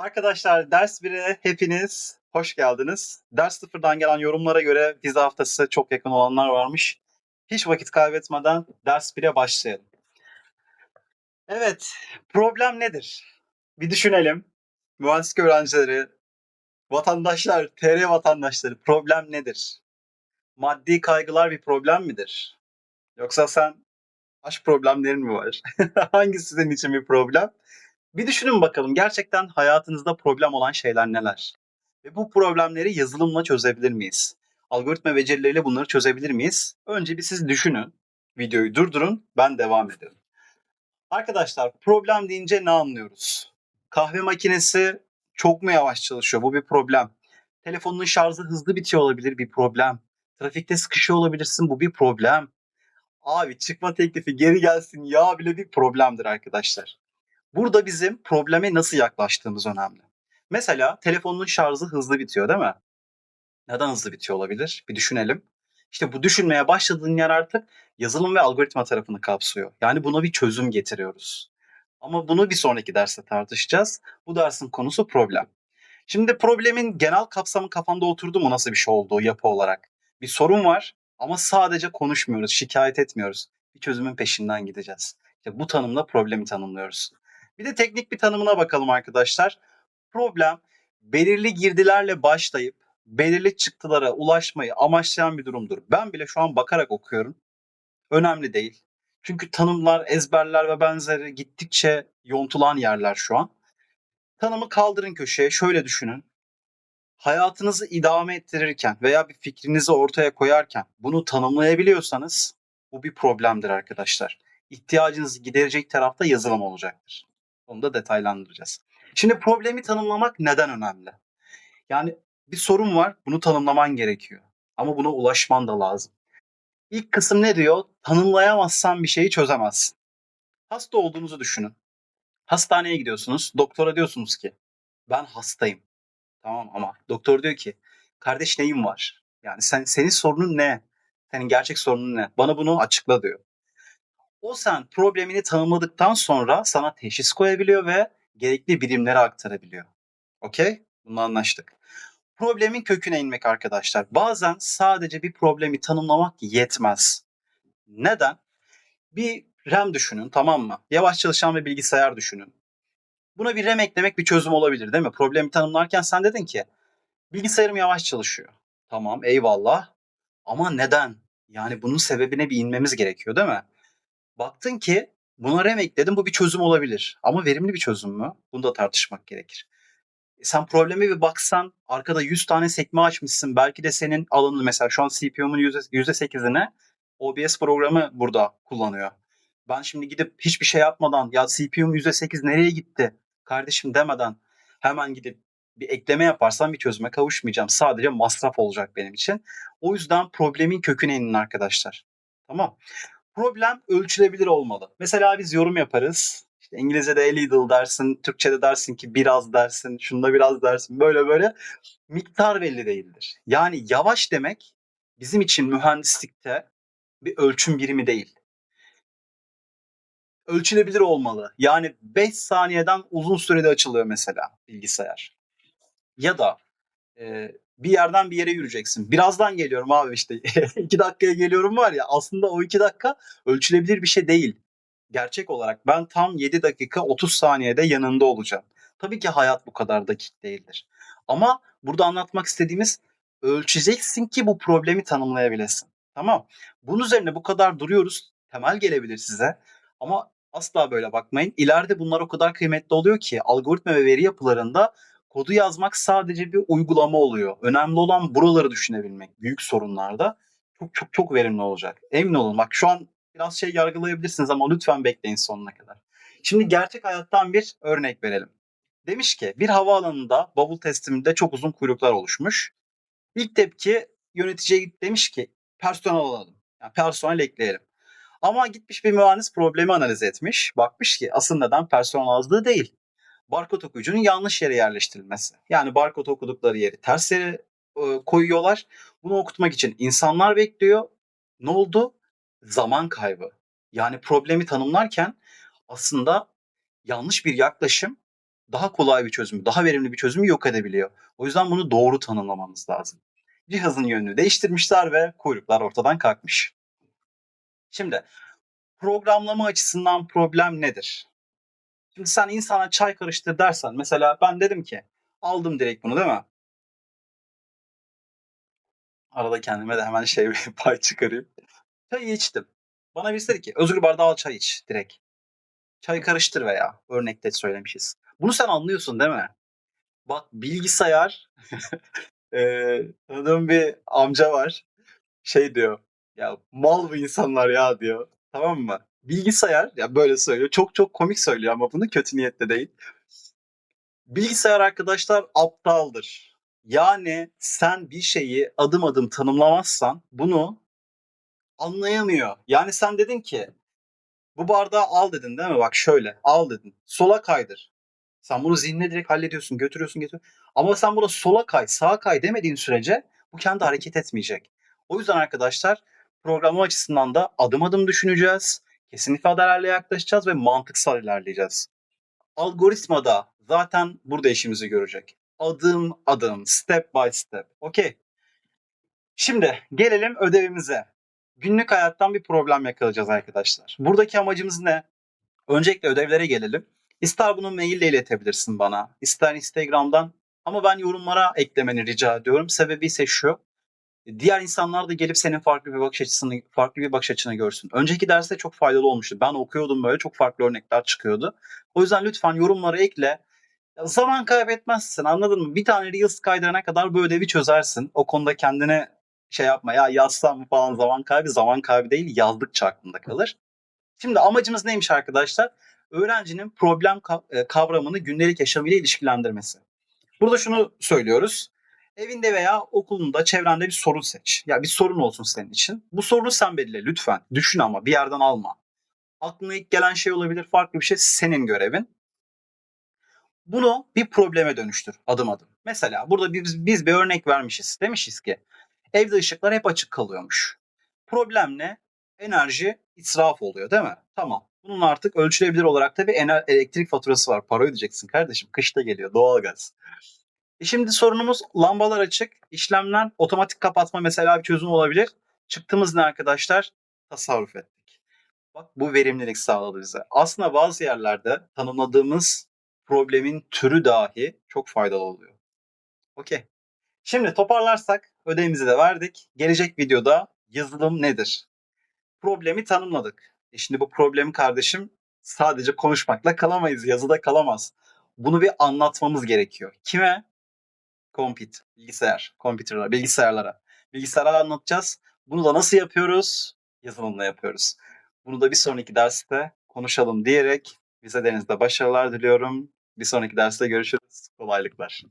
Arkadaşlar ders 1'e hepiniz hoş geldiniz. Ders sıfırdan gelen yorumlara göre vize haftası çok yakın olanlar varmış. Hiç vakit kaybetmeden ders 1'e başlayalım. Evet, problem nedir? Bir düşünelim. Mühendislik öğrencileri, vatandaşlar, TR vatandaşları problem nedir? Maddi kaygılar bir problem midir? Yoksa sen aşk problemlerin mi var? Hangisi sizin için bir problem? Bir düşünün bakalım gerçekten hayatınızda problem olan şeyler neler? Ve bu problemleri yazılımla çözebilir miyiz? Algoritma becerileriyle bunları çözebilir miyiz? Önce bir siz düşünün. Videoyu durdurun, ben devam ederim. Arkadaşlar problem deyince ne anlıyoruz? Kahve makinesi çok mu yavaş çalışıyor? Bu bir problem. Telefonun şarjı hızlı bitiyor olabilir bir problem. Trafikte sıkışıyor olabilirsin bu bir problem. Abi çıkma teklifi geri gelsin ya bile bir problemdir arkadaşlar. Burada bizim probleme nasıl yaklaştığımız önemli. Mesela telefonun şarjı hızlı bitiyor değil mi? Neden hızlı bitiyor olabilir? Bir düşünelim. İşte bu düşünmeye başladığın yer artık yazılım ve algoritma tarafını kapsıyor. Yani buna bir çözüm getiriyoruz. Ama bunu bir sonraki derste tartışacağız. Bu dersin konusu problem. Şimdi problemin genel kapsamı kafanda oturdu mu nasıl bir şey olduğu yapı olarak? Bir sorun var ama sadece konuşmuyoruz, şikayet etmiyoruz. Bir çözümün peşinden gideceğiz. İşte bu tanımla problemi tanımlıyoruz. Bir de teknik bir tanımına bakalım arkadaşlar. Problem belirli girdilerle başlayıp belirli çıktılara ulaşmayı amaçlayan bir durumdur. Ben bile şu an bakarak okuyorum. Önemli değil. Çünkü tanımlar, ezberler ve benzeri gittikçe yontulan yerler şu an. Tanımı kaldırın köşeye. Şöyle düşünün. Hayatınızı idame ettirirken veya bir fikrinizi ortaya koyarken bunu tanımlayabiliyorsanız bu bir problemdir arkadaşlar. İhtiyacınızı giderecek tarafta yazılım olacaktır. Onu da detaylandıracağız. Şimdi problemi tanımlamak neden önemli? Yani bir sorun var, bunu tanımlaman gerekiyor. Ama buna ulaşman da lazım. İlk kısım ne diyor? Tanımlayamazsan bir şeyi çözemezsin. Hasta olduğunuzu düşünün. Hastaneye gidiyorsunuz, doktora diyorsunuz ki ben hastayım. Tamam ama doktor diyor ki kardeş neyin var? Yani sen senin sorunun ne? Senin gerçek sorunun ne? Bana bunu açıkla diyor. O sen problemini tanımladıktan sonra sana teşhis koyabiliyor ve gerekli birimlere aktarabiliyor. Okey? Bunu anlaştık. Problemin köküne inmek arkadaşlar. Bazen sadece bir problemi tanımlamak yetmez. Neden? Bir RAM düşünün tamam mı? Yavaş çalışan bir bilgisayar düşünün. Buna bir RAM eklemek bir çözüm olabilir değil mi? Problemi tanımlarken sen dedin ki bilgisayarım yavaş çalışıyor. Tamam eyvallah. Ama neden? Yani bunun sebebine bir inmemiz gerekiyor değil mi? Baktın ki buna RAM ekledim bu bir çözüm olabilir. Ama verimli bir çözüm mü? Bunu da tartışmak gerekir. E sen probleme bir baksan arkada 100 tane sekme açmışsın. Belki de senin alanın mesela şu an CPU'mun %8'ine OBS programı burada kullanıyor. Ben şimdi gidip hiçbir şey yapmadan ya CPU'm %8 nereye gitti kardeşim demeden hemen gidip bir ekleme yaparsam bir çözüme kavuşmayacağım. Sadece masraf olacak benim için. O yüzden problemin köküne inin arkadaşlar. Tamam. Problem ölçülebilir olmalı. Mesela biz yorum yaparız. İşte İngilizce'de a little dersin, Türkçe'de dersin ki biraz dersin, şunda biraz dersin. Böyle böyle miktar belli değildir. Yani yavaş demek bizim için mühendislikte bir ölçüm birimi değil. Ölçülebilir olmalı. Yani 5 saniyeden uzun sürede açılıyor mesela bilgisayar. Ya da e, bir yerden bir yere yürüyeceksin. Birazdan geliyorum abi işte. iki dakikaya geliyorum var ya aslında o iki dakika ölçülebilir bir şey değil. Gerçek olarak ben tam 7 dakika 30 saniyede yanında olacağım. Tabii ki hayat bu kadar dakik değildir. Ama burada anlatmak istediğimiz ölçeceksin ki bu problemi tanımlayabilesin. Tamam. Bunun üzerine bu kadar duruyoruz. Temel gelebilir size. Ama asla böyle bakmayın. İleride bunlar o kadar kıymetli oluyor ki algoritma ve veri yapılarında kodu yazmak sadece bir uygulama oluyor. Önemli olan buraları düşünebilmek. Büyük sorunlarda çok çok çok verimli olacak. Emin olun bak şu an biraz şey yargılayabilirsiniz ama lütfen bekleyin sonuna kadar. Şimdi gerçek hayattan bir örnek verelim. Demiş ki bir havaalanında bavul tesliminde çok uzun kuyruklar oluşmuş. İlk tepki yöneticiye demiş ki personel alalım. Yani personel ekleyelim. Ama gitmiş bir mühendis problemi analiz etmiş. Bakmış ki asıl neden personel azlığı değil. Barkod okuyucunun yanlış yere yerleştirilmesi. Yani barkod okudukları yeri ters yere e, koyuyorlar. Bunu okutmak için insanlar bekliyor. Ne oldu? Zaman kaybı. Yani problemi tanımlarken aslında yanlış bir yaklaşım daha kolay bir çözümü, daha verimli bir çözümü yok edebiliyor. O yüzden bunu doğru tanımlamamız lazım. Cihazın yönünü değiştirmişler ve kuyruklar ortadan kalkmış. Şimdi programlama açısından problem nedir? Şimdi sen insana çay karıştır dersen mesela ben dedim ki aldım direkt bunu değil mi? Arada kendime de hemen şey bir pay çıkarayım. Çayı içtim. Bana birisi dedi ki özgür bardağı al çay iç direkt. Çay karıştır veya örnekte söylemişiz. Bunu sen anlıyorsun değil mi? Bak bilgisayar eee tanıdığım bir amca var. Şey diyor ya mal bu insanlar ya diyor. Tamam mı? Bilgisayar ya böyle söylüyor. Çok çok komik söylüyor ama bunu kötü niyetle değil. Bilgisayar arkadaşlar aptaldır. Yani sen bir şeyi adım adım tanımlamazsan bunu anlayamıyor. Yani sen dedin ki bu bardağı al dedin değil mi? Bak şöyle al dedin. Sola kaydır. Sen bunu zihnine direkt hallediyorsun, götürüyorsun, getiriyorsun. Ama sen buna sola kay, sağa kay demediğin sürece bu kendi hareket etmeyecek. O yüzden arkadaşlar programlama açısından da adım adım düşüneceğiz. Kesin ifadelerle yaklaşacağız ve mantıksal ilerleyeceğiz. Algoritmada zaten burada işimizi görecek. Adım adım, step by step. Okey. Şimdi gelelim ödevimize. Günlük hayattan bir problem yakalayacağız arkadaşlar. Buradaki amacımız ne? Öncelikle ödevlere gelelim. İster bunu maille iletebilirsin bana, ister Instagram'dan ama ben yorumlara eklemeni rica ediyorum. Sebebi ise şu. Diğer insanlar da gelip senin farklı bir bakış açısını, farklı bir bakış açını görsün. Önceki derste çok faydalı olmuştu. Ben okuyordum böyle çok farklı örnekler çıkıyordu. O yüzden lütfen yorumlara ekle. Zaman kaybetmezsin anladın mı? Bir tane Reels kaydırana kadar bu ödevi çözersin. O konuda kendine şey yapma ya yazsam falan zaman kaybı zaman kaybı değil yazdıkça aklında kalır. Şimdi amacımız neymiş arkadaşlar? Öğrencinin problem e, kavramını gündelik yaşamıyla ilişkilendirmesi. Burada şunu söylüyoruz. Evinde veya okulunda çevrende bir sorun seç. Ya bir sorun olsun senin için. Bu sorunu sen belirle lütfen. Düşün ama bir yerden alma. Aklına ilk gelen şey olabilir, farklı bir şey senin görevin. Bunu bir probleme dönüştür adım adım. Mesela burada biz, biz bir örnek vermişiz. Demişiz ki evde ışıklar hep açık kalıyormuş. Problem ne? Enerji israf oluyor değil mi? Tamam. Bunun artık ölçülebilir olarak da bir elektrik faturası var. Para ödeyeceksin kardeşim. Kışta geliyor doğalgaz. E şimdi sorunumuz lambalar açık. işlemler otomatik kapatma mesela bir çözüm olabilir. Çıktığımız ne arkadaşlar? Tasarruf ettik. Bak bu verimlilik sağladı bize. Aslında bazı yerlerde tanımladığımız problemin türü dahi çok faydalı oluyor. Okey. Şimdi toparlarsak ödevimizi de verdik. Gelecek videoda yazılım nedir? Problemi tanımladık. E şimdi bu problemi kardeşim sadece konuşmakla kalamayız. Yazıda kalamaz. Bunu bir anlatmamız gerekiyor. Kime? Compute, bilgisayar, computer'lara, bilgisayarlara. Bilgisayarlara anlatacağız. Bunu da nasıl yapıyoruz? Yazılımla yapıyoruz. Bunu da bir sonraki derste konuşalım diyerek vize denizde başarılar diliyorum. Bir sonraki derste görüşürüz. Kolaylıklar.